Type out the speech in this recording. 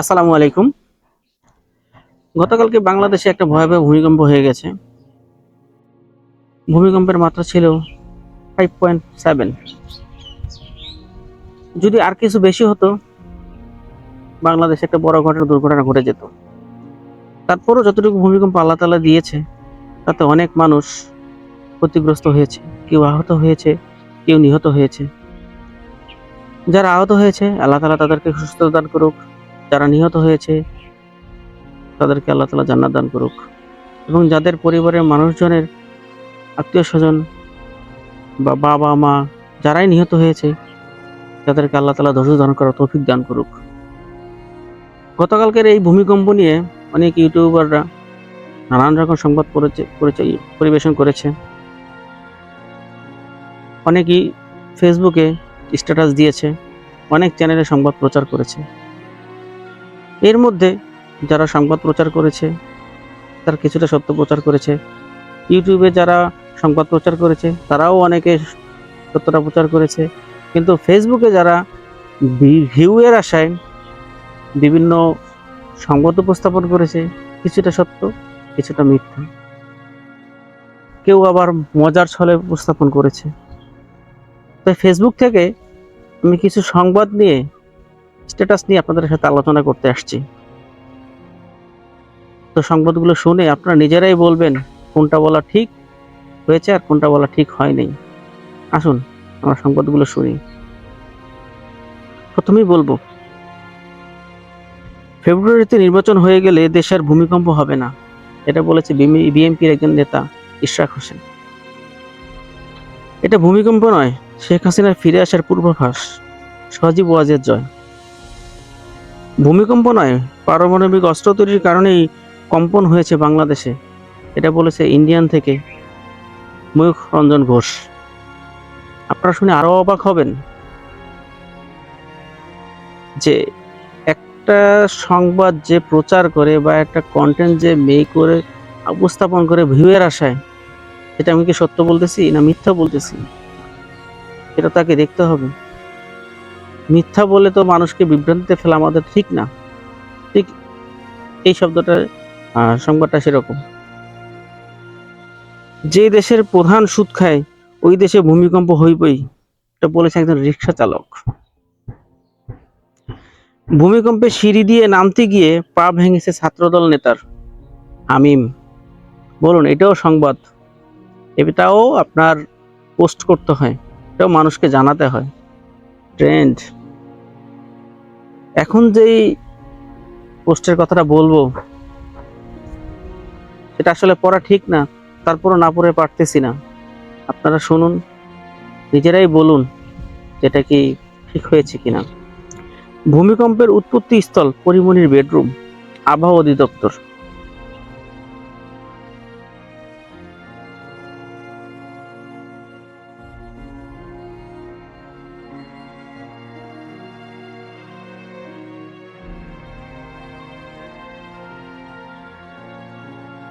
আসসালামু আলাইকুম। গতকালকে বাংলাদেশে একটা ভয়াবহ ভূমিকম্প হয়ে গেছে। ভূমিকম্পের মাত্রা ছিল ফাইভ পয়েন্ট সেভেন যদি আর কিছু বেশি হতো, বাংলাদেশে একটা বড় ঘটনা, দুর্ঘটনা ঘটে যেত। তারপরও যতটুকু ভূমিকম্প আল্লাহ তালা দিয়েছে, তাতে অনেক মানুষ ক্ষতিগ্রস্ত হয়েছে। কেউ আহত হয়েছে, কেউ নিহত হয়েছে। যারা আহত হয়েছে, আল্লাহ তালা তাদেরকে সুস্থতা দান করুক। যারা নিহত হয়েছে, তাদেরকে আল্লাহ তালা জান্নাত দান করুক। এবং যাদের পরিবারের মানুষজনের আত্মীয় স্বজন বা বাবা, মা যারাই নিহত হয়েছে, তাদেরকে আল্লাহ তালা ধৈর্য দান করার তৌফিক দান করুক। গতকালকের এই ভূমিকম্প নিয়ে অনেক ইউটিউবাররা নানান রকম সংবাদ পরিবেশন করেছে। অনেকেই ফেসবুকে স্ট্যাটাস দিয়েছে, অনেক চ্যানেলে সংবাদ প্রচার করেছে। এর মধ্যে যারা সংবাদ প্রচার করেছে, তার কিছুটা সত্য প্রচার করেছে। ইউটিউবে যারা সংবাদ প্রচার করেছে, তারাও অনেকে সত্যটা প্রচার করেছে। কিন্তু ফেসবুকে যারা ভিউয়ের আশায় বিভিন্ন সংবাদ উপস্থাপন করেছে, কিছুটা সত্য, কিছুটা মিথ্যা। কেউ আবার মজার ছলে উপস্থাপন করেছে। তাই ফেসবুক থেকে আমি কিছু সংবাদ নিয়ে স্ট্যাটাস নিয়ে আপনাদের সাথে আলোচনা করতে আসছি। তো সংবাদগুলো শুনে আপনারা নিজেরাই বলবেন, কোনটা বলা ঠিক হয়েছে আর কোনটা বলা ঠিক হয়নি। আসুন, আমরা সংবাদগুলো শুনি। প্রথমেই বলব, ফেব্রুয়ারিতে নির্বাচন হয়ে গেলে দেশের ভূমিকম্প হবে না। এটা বলেছে বিএনপির একজন নেতা ইশরাক হোসেন। এটা ভূমিকম্প নয়, শেখ হাসিনার ফিরে আসার পূর্বাভাস, সজীব ওয়াজের জয়। ভূমিকম্প নয়, পারমাণবিক অস্ত্র তৈরির কারণেই কম্পন হয়েছে বাংলাদেশে। এটা বলেছে ইন্ডিয়ান থেকে ময়ূখ রঞ্জন ঘোষ। আপনারা শুনে আরও অবাক হবেন যে একটা সংবাদ যে প্রচার করে বা একটা কন্টেন্ট যে মেক করে, উপস্থাপন করে ভিউয়ের আশায় এটা আমি কি সত্য বলতেছি না মিথ্যা বলতেছি? এটা তাকে দেখতে হবে। মিথ্যা বলে তো মানুষকে বিভ্রান্তিতে ফেলা আমাদের ঠিক না। ঠিক এই শব্দটা আহ, সংবাদটা সেরকম। যে দেশের প্রধান সুদ খায় ওই দেশে ভূমিকম্প হইবই এটা বলেছে একজন রিক্সা চালক। ভূমিকম্পে সিঁড়ি দিয়ে নামতে গিয়ে পা ভেঙেছে ছাত্রদল নেতার আমিম। বলুন এটাও সংবাদ। এটাও আপনার পোস্ট করতে হয় এটাও মানুষকে জানাতে হয়। ট্রেন্ড। এখন যেই পোস্টের কথাটা বলব সেটা আসলে পড়া ঠিক না, তারপরও না পড়ে পারতেছি না। আপনারা শুনুন, নিজেরাই বলুন যেটা কি ঠিক হয়েছে কিনা। ভূমিকম্পের উৎপত্তি স্থল পরিমণির বেডরুম, আবহাওয়া অধিদপ্তর।